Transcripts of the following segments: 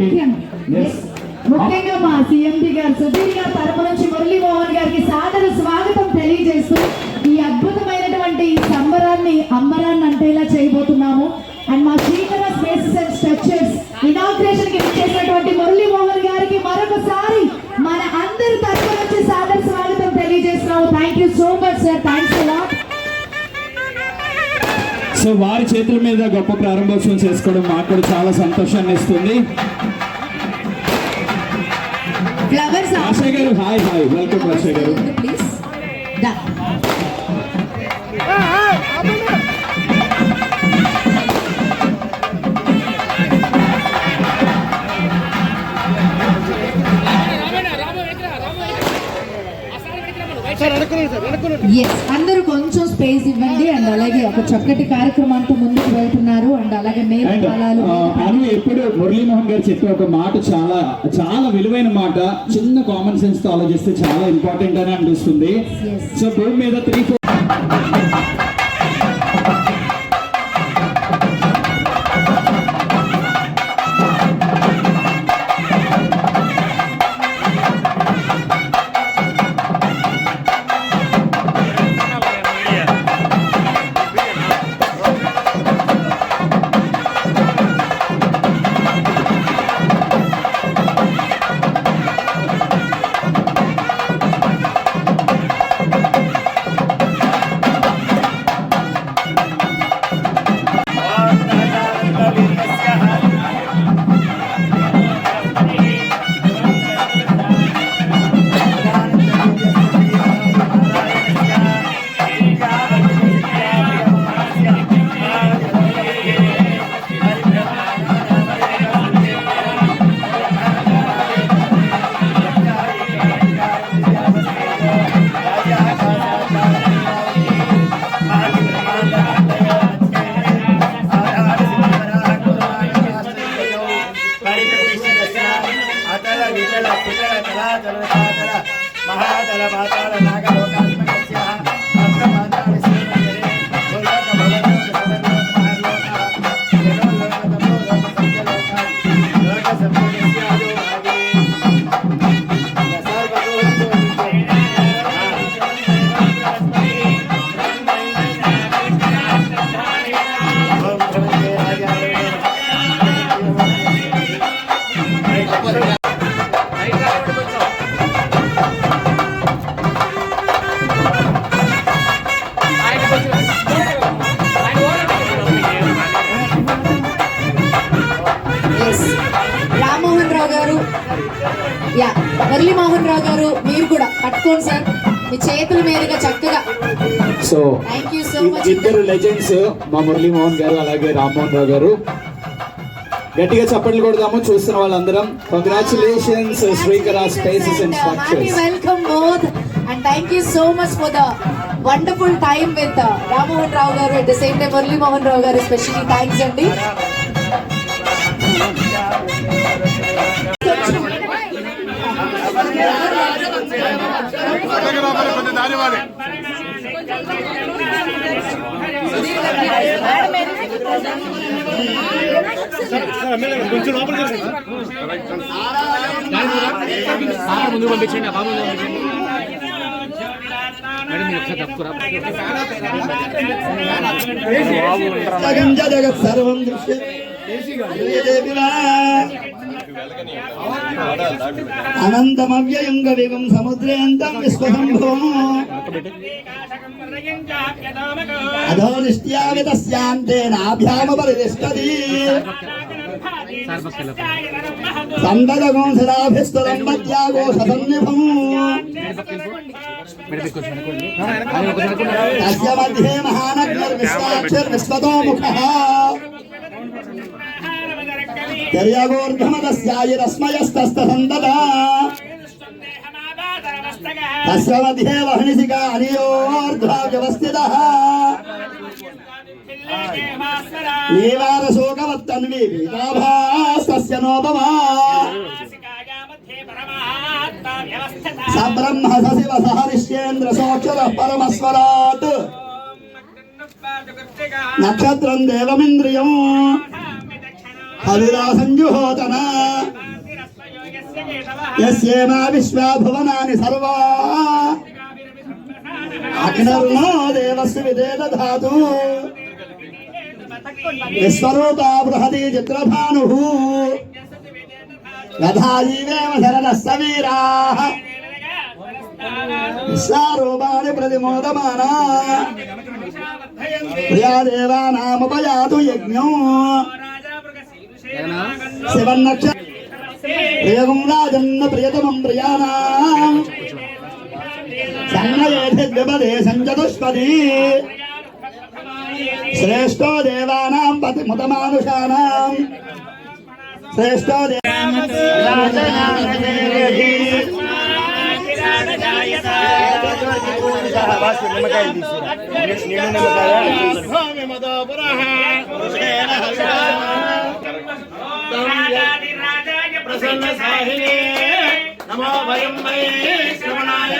ముఖ్యం. ముఖ్యంగా మా సిఎండి గారు సుధీర్ గారి తరపు నుంచి మురళీమోహన్ గారికి సాదర స్వాగతం తెలియజేస్తూ ఈ అద్భుతమైనటువంటి ఈ సంబరాన్ని అంబరాన్ని అంటేలా చేయబోతున్నాము. అండ్ మా శ్రీకర స్పేసెస్ అండ్ స్ట్రక్చర్స్ ఇనాగ్రేషన్కి చేసినటువంటి మురళీమోహన్ గారికి మరొకసారి మన అందరి తరపు నుంచి సాదర స్వాగతం తెలియజేస్తున్నాము. Thank you so much sir thanks lot so వారి చేతుల మీద గొప్ప ప్రారంభోత్సవం చేసుకోవడం మాకు కూడా చాలా సంతోషాన్ని ఇస్తుంది. గారు హాయ్ హాయ్ వెల్కమ్ ఆశ గారు ప్లీజ్ ఎస్ అందరూ కొంచెం స్పేస్ ఇవ్వండి అండ్ అలాగే ఒక చక్కటి కార్యక్రమానికి ముందుకు వెళ్తున్నారు అండ్ అలాగే మేళతాళాలు అను ఎప్పుడు మురళీమోహన్ గారు చెప్పే ఒక మాట చాలా చాలా విలువైన మాట. చిన్న కామన్ సెన్స్తో ఆలోచిస్తే చాలా ఇంపార్టెంట్ అని అనిపిస్తుంది. సో భూమి మీద త్రీ ఫోర్ సో ఇద్దరు లెజెండ్స్ మా మురళీమోహన్ గారు అలాగే రామ్మోహన్ రావు గారు. గట్టిగా చప్పట్లు కొడదాము చూస్తున్న వాళ్ళందరం. Congratulations Srikara spaces and structures welcome both and thank you so much for the wonderful time with Rammohan Rao garu at the same time Murali Mohan Rao garu especially thanks అండి ఆ బాబు. ముందు పంపించండి జగం జగత్ సర్వం దృశ్యతే. అనంతమవ్యయం గవిగం సముద్రేంతం విశ్వసంభవం అధో నిష్ట్యావితస్యాంతే నాభ్యామపరితిష్టతి సార్ పక్కన సందదగం సదాభిస్తులంబత్యాగోషసన్నిభం madam తీసుకొచ్చి అనుకోండి అది ఒకసారి తస్య మధ్యే మహానగ్నిర్విశ్వాక్షర్విశ్వతో ముఖः తిర్యగోర్ధమదస్యాయిరస్మయస్తస్తసంతత తస్య మధ్యే వహ్నిసికా అనియోర్ధ్వా వ్యవస్థితः నీవారశోకవత్తన్వి పీతాభాస్తస్య నోపమా సబ్రహ్మ సశివ సహరిష్యేంద్ర సోక్షర పరమస్వరాట్ నక్షత్రం దేవమింద్రియం అవిరాసంజుహోతన యస్యేమా విశ్వా భువనాని సర్వా అగ్నర్నో దేవస్య విదేద ధాతు విశ్వరూపా బృహతి చిత్రభాను యథా జీవేమ శరణ సవీరా విశ్వారూపాణి ప్రతిమోదమానా ప్రియా దేవానాముపయాతు యజ్ఞం శివన్నక్ష ప్రియగం రాజన్న ప్రియతమం ప్రియాణాం సన్నయేధిద్విపదే సంచతుష్పది. శ్రేష్టో దేవానాం పతిముతమానుషాణాం శ్రేష్టో ప్రసన్న సాహినే. నమో భయం వై శ్రవణాయ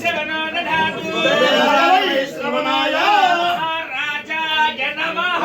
శ్రవణో దధాతు శ్రవణాయ రాజాయ నమః.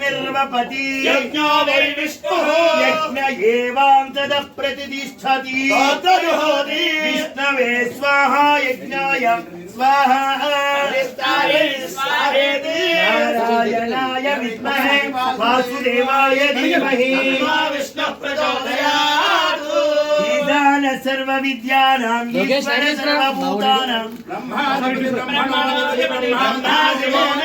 నిర్వపతి. యజ్ఞో వై విష్ణు. యజ్ఞ ఏవాంతద ప్రతిష్టతి. విష్ణవే స్వాహ యజ్ఞాయ స్వాహ. నారాయణాయ విద్మహే. వాసుదేవాయ ధీమహి. విష్ణు ప్రచోదయాత్. ఈశాన సర్వ విద్యానాం ఈశ్వర సర్వభూతానాం. సత్యో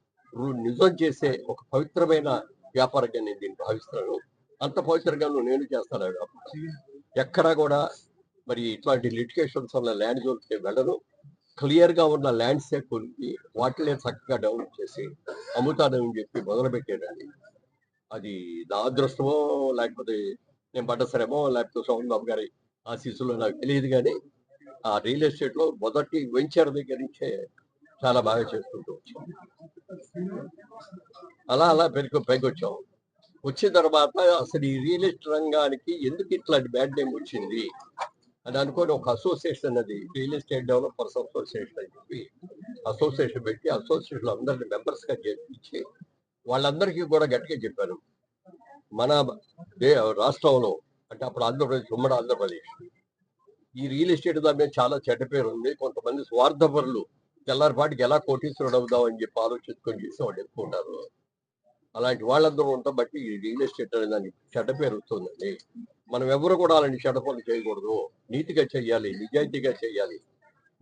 నిజం చేసే ఒక పవిత్రమైన వ్యాపారంగా నేను దీన్ని భావిస్తున్నాను. అంత పవిత్రంగాను నేను చేస్తాను. ఆ ఎక్కడా కూడా మరి ఇట్లాంటి లిటికేషన్స్ వల్ల ల్యాండ్ జోన్కి వెళ్ళను. క్లియర్గా ఉన్న ల్యాండ్సే కొలిపి వాటినే చక్కగా డెవలప్ చేసి అమ్ముతానని చెప్పి మొదలుపెట్టేదాన్ని అది నా అదృష్టమో లేకపోతే నేను పడ్డ శ్రమో లేకపోతే సోమన్ బాబు గారి ఆశీస్సులో నాకు తెలియదు కానీ ఆ రియల్ ఎస్టేట్లో మొదటి వెంచర్ దగ్గర నుంచే చాలా బాగా చేసుకుంటూ వచ్చాం అలా అలా పెరుగు పైకొచ్చాం వచ్చిన తర్వాత అసలు ఈ రియల్ ఎస్టేట్ రంగానికి ఎందుకు ఇట్లాంటి బ్యాడ్ నేమ్ వచ్చింది? అని అనుకోని ఒక అసోసియేషన్ అది రియల్ ఎస్టేట్ డెవలపర్స్ అసోసియేషన్ అని చెప్పి అసోసియేషన్ పెట్టి అసోసియేషన్ అందరిని మెంబర్స్గా చేర్పించి వాళ్ళందరికీ కూడా గట్టిగా చెప్పాను. మన దే- రాష్ట్రంలో అంటే అప్పుడు ఆంధ్రప్రదేశ్ ఉమ్మడి ఆంధ్రప్రదేశ్. ఈ రియల్ ఎస్టేట్ దాని మీద చాలా చెడ్డ పేరు ఉంది. కొంతమంది స్వార్థపరులు తెల్లారిపాటికి ఎలా కోటీశ్వరుడు అవుదాం అని చెప్పి ఆలోచించుకొని చేసేవాళ్ళు ఎక్కువ ఉన్నారు. అలాంటి వాళ్ళందరూ ఉండటం బట్టి ఈ రియల్ ఎస్టేట్ అనే దానికి చెడ్డ పేరు వస్తుందండి. మనం ఎవరు కూడా అలాంటి చెడ్డ పనులు చేయకూడదు. నీతిగా చేయాలి నిజాయితీగా చేయాలి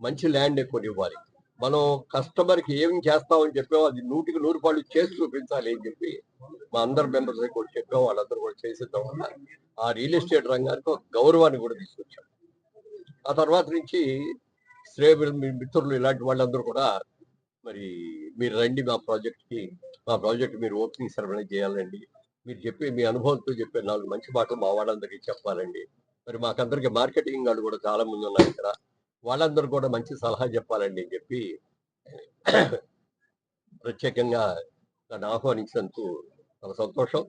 మంచి ల్యాండ్ ఎక్కువ ఇవ్వాలి మనం కస్టమర్కి ఏం చేస్తామని చెప్పామో అది నూటికి నూరు పాళ్ళు చేసి చూపించాలి అని చెప్పి మా అందరు మెంబర్స్ కూడా చెప్పాము. వాళ్ళందరూ కూడా చేసేద్దాం వల్ల ఆ రియల్ ఎస్టేట్ రంగానికి ఒక గౌరవాన్ని కూడా తీసుకొచ్చాం ఆ తర్వాత నుంచి శ్రేయబుల్ మీ మిత్రులు ఇలాంటి వాళ్ళందరూ కూడా మరి మీరు రండి మా ప్రాజెక్ట్కి మా ప్రాజెక్ట్ మీరు ఓపెనింగ్ సెరమనీ చేయాలండి. మీరు చెప్పే మీ అనుభవంతో చెప్పే నాలుగు మంచి మాటలు మా వాళ్ళందరికీ చెప్పాలండి. మరి మాకందరికి మార్కెటింగ్ వాళ్ళు కూడా చాలా మంది ఉన్నారు ఇక్కడ. వాళ్ళందరూ కూడా మంచి సలహా చెప్పాలండి అని చెప్పి ప్రత్యేకంగా నన్ను ఆహ్వానించినందుకు చాలా సంతోషం.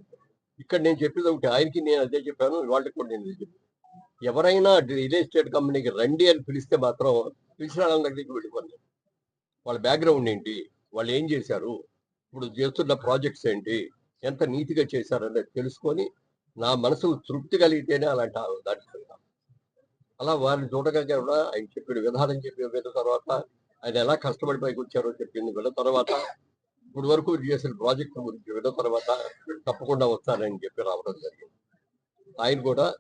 ఇక్కడ నేను చెప్పేది ఒకటి ఆయనకి నేను అదే చెప్పాను వాళ్ళకి కూడా నేను చెప్పాను. ఎవరైనా రియల్ ఎస్టేట్ కంపెనీకి రండి అని పిలిస్తే మాత్రం పిలిచిన వాళ్ళ దగ్గరికి వెళ్ళిపోండి. వాళ్ళ బ్యాక్గ్రౌండ్ ఏంటి? వాళ్ళు ఏం చేశారు? ఇప్పుడు చేస్తున్న ప్రాజెక్ట్స్ ఏంటి? ఎంత నీతిగా చేశారనేది తెలుసుకొని నా మనసు తృప్తి కలిగితేనే అలాంటి ఆ- అలా వారిని చూడగా కూడా ఆయన చెప్పిన విధానం చెప్పిన విన్న తర్వాత ఆయన ఎలా కష్టపడి పైకి వచ్చారో చెప్పింది విన్న తర్వాత ఇప్పుడు వరకు చేసిన ప్రాజెక్టు గురించి విన్న తర్వాత తప్పకుండా వస్తానని చెప్పి రావడం జరిగింది. ఆయన కూడా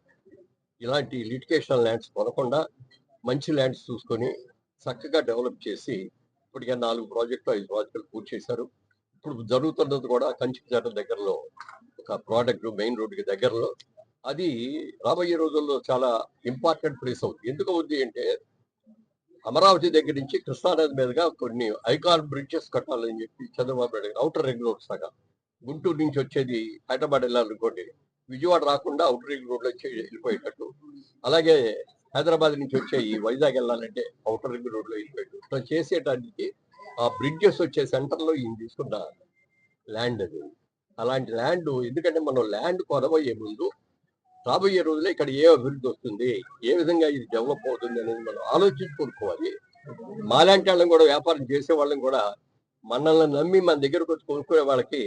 ఇలాంటి లిటికేషన్ ల్యాండ్స్ కొనకుండా మంచి ల్యాండ్స్ చూసుకొని చక్కగా డెవలప్ చేసి ఇప్పటికే నాలుగు ప్రాజెక్టులు ఐదు ప్రాజెక్టులు పూర్తి చేశారు. ఇప్పుడు జరుగుతున్నది కూడా కంచికజాట దగ్గరలో ఒక ప్రోడక్ట్ మెయిన్ రోడ్డుకి దగ్గరలో. అది రాబోయే రోజుల్లో చాలా ఇంపార్టెంట్ ప్లేస్ అవుతుంది. ఎందుకు అవుతుంది అంటే అమరావతి దగ్గర నుంచి కృష్ణానది మీదుగా కొన్ని ఐకాన్ బ్రిడ్జెస్ కట్టాలని చెప్పి Chandrababu Naidu outer ring road సగా Guntur నుంచి వచ్చేది హైదరాబాద్ వెళ్ళాలనుకోండి విజయవాడ రాకుండా అవుటర్ రింగ్ రోడ్ వచ్చి వెళ్ళిపోయేటట్టు. అలాగే హైదరాబాద్ నుంచి వచ్చే ఈ వైజాగ్ వెళ్ళాలంటే అవుటర్ రింగ్ రోడ్లో వెళ్ళిపోయేట్టు ఇట్లా చేసేటానికి ఆ బ్రిడ్జెస్ వచ్చే సెంటర్లో ఈయన తీసుకున్న ల్యాండ్ అది. అలాంటి ల్యాండ్ ఎందుకంటే మనం ల్యాండ్ కొనబోయే ముందు రాబోయే రోజుల్లో ఇక్కడ ఏ అభివృద్ధి వస్తుంది ఏ విధంగా ఇది డెవలప్ అవుతుంది అనేది మనం ఆలోచించుకోనుకోవాలి మాలాంటి వాళ్ళని కూడా వ్యాపారం చేసే వాళ్ళని కూడా మనల్ని నమ్మి మన దగ్గరకు వచ్చి కొనుక్కునే వాళ్ళకి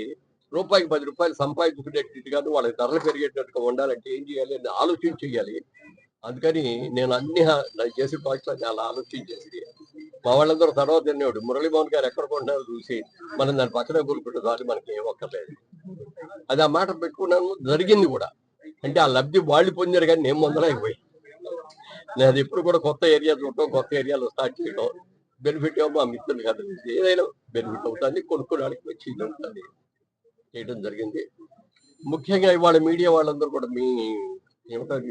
రూపాయికి పది రూపాయలు సంపాదించుకునేట్టుగాను వాళ్ళకి ధరలు పెరిగేటట్టుగా ఉండాలంటే ఏం చేయాలి అని ఆలోచించి చేయాలి. అందుకని నేను అన్ని చేసే ప్రాజెక్టులు అలా ఆలోచించేసి మా వాళ్ళందరూ తర్వాత తినేవాడు మురళీమోహన్ గారు ఎక్కడ కొంటారో చూసి మనం దాని పక్కన కొనుక్కుంటే చాలు మనకి ఏం ఒక్కర్లేదు. అది ఆ మాట పెట్టుకున్నాను జరిగింది కూడా. అంటే ఆ లబ్ధి వాళ్ళు పొందారు కానీ నేను మొదలైపోయి నేను ఎప్పుడు కూడా కొత్త ఏరియా చూడటం కొత్త ఏరియాలో స్టార్ట్ చేయడం బెనిఫిట్ ఏమో మా మిత్రులు కాదు. ఏదైనా బెనిఫిట్ అవుతుంది కొనుక్కోవడానికి వచ్చి ఉంటుంది. చేయడం జరిగింది. ముఖ్యంగా ఇవాళ మీడియా వాళ్ళందరూ కూడా మీ ఏమంటారు